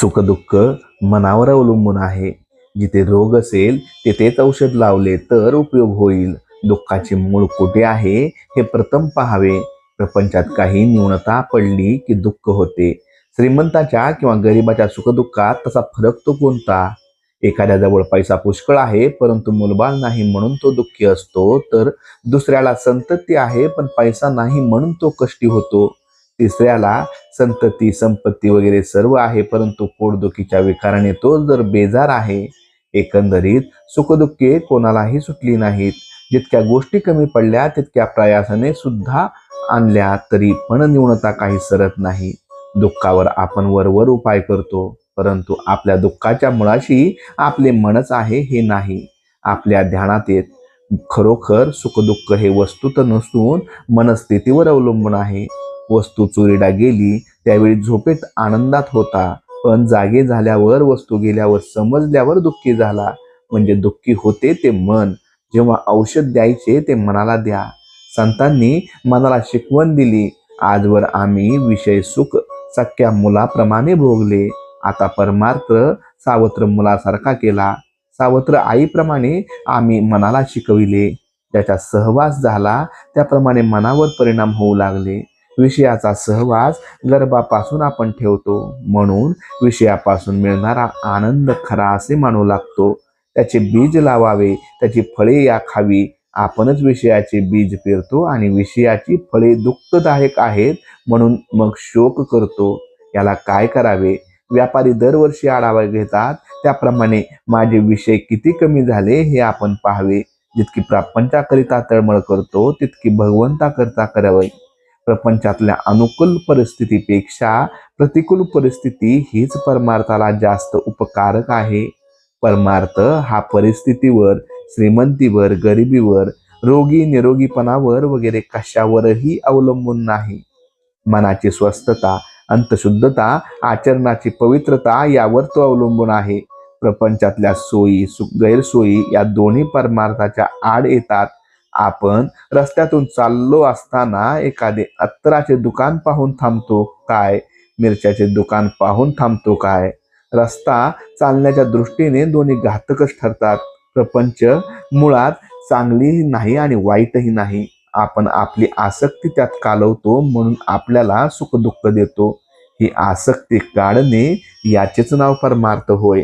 सुखदुःख मनावर अवलंबून आहे. जिथे रोग असेल तिथेच औषध लावले तर उपयोग होईल. दुःखाचे मूळ कुठे आहे हे प्रथम पहावे. प्रपंचात काही न्यूनता पडली की दुःख होते. श्रीमंताच्या किंवा गरिबाच्या सुखदुःखात तसा फरक तो कोणता? एखाद्याजवळ पैसा पुष्कळ आहे परंतु मुलबाळ नाही म्हणून तो दुःखी असतो तर दुसऱ्याला संतती आहे पण पैसा नाही म्हणून तो कष्टी होतो. तिसऱ्याला संतती संपत्ती वगैरे सर्व आहे परंतु पोटदुखीच्या विकाराने तो जर बेजार आहे एकंदरीत सुखदुःखे कोणालाही सुटली नाहीत. जितक्या गोष्टी कमी पडल्या तितक्या प्रयासाने सुद्धा आणल्या तरी पण न्यूनता काही सरत नाही. दुःखावर आपण वरवर उपाय करतो परंतु आपल्या दुःखाच्या मुळाशी आपले मनच आहे हे नाही. आपल्या ध्यानात येत खरोखर सुखदुःख हे वस्तुत नसून मनस्थितीवर अवलंबून आहे. वस्तू चोरीला गेली त्यावेळी झोपेत आनंदात होता. पण जागे झाल्यावर वस्तू गेल्यावर समजल्यावर दुःखी झाला. म्हणजे दुःखी होते ते मन. जेव्हा औषध द्यायचे ते मनाला द्या. संतांनी मनाला शिकवण दिली. आजवर आम्ही विषय सुख सख्या मुलाप्रमाणे भोगले. आता परमार्थ सावत्र मुलासारखा केला. सावत्र आईप्रमाणे आम्ही मनाला शिकविले. ज्याचा सहवास झाला. त्याप्रमाणे मनावर परिणाम होऊ लागले. विषयाचा सहवास गर्भापासून आपण ठेवतो. म्हणून विषयापासून मिळणारा आनंद खरा असे मानू लागतो. त्याचे बीज लावावे त्याची फळे या खावी आपणच विषयाचे बीज पेरतो आणि विषयाची फळे दुःखदायक आहेत म्हणून मग शोक करतो. याला काय करावे? व्यापारी दरवर्षी आढावा घेतात त्याप्रमाणे माझे विषय किती कमी झाले हे आपण पाहावे. जितकी प्रपंचाकरिता तळमळ करतो तितकी भगवंताकरिता करावे. प्रपंचातल्या अनुकूल परिस्थितीपेक्षा प्रतिकूल परिस्थिती हीच परमार्थाला जास्त उपकारक आहे. परमार्थ हा परिस्थितीवर श्रीमंतीवर गरिबीवर रोगी निरोगीपणावर वगैरे कशावरही अवलंबून नाही. मनाची स्वस्थता अंतशुद्धता आचरणाची पवित्रता यावर तो अवलंबून आहे. प्रपंचातल्या सोयी सु गैरसोयी या दोन्ही परमार्थाच्या आड येतात. आपण रस्त्यातून चाललो असताना एखादे अत्तराचे दुकान पाहून थांबतो काय? मिरच्याचे दुकान पाहून थांबतो काय? रस्ता चालण्याच्या दृष्टीने दोन्ही घातकच ठरतात. प्रपंच मुळात चांगलीही नाही आणि वाईटही नाही. आपण आपली आसक्ती त्यात कालवतो म्हणून आपल्याला सुखदुःख देतो. ही आसक्ती काढणे याचेच नाव परमार्थ होय.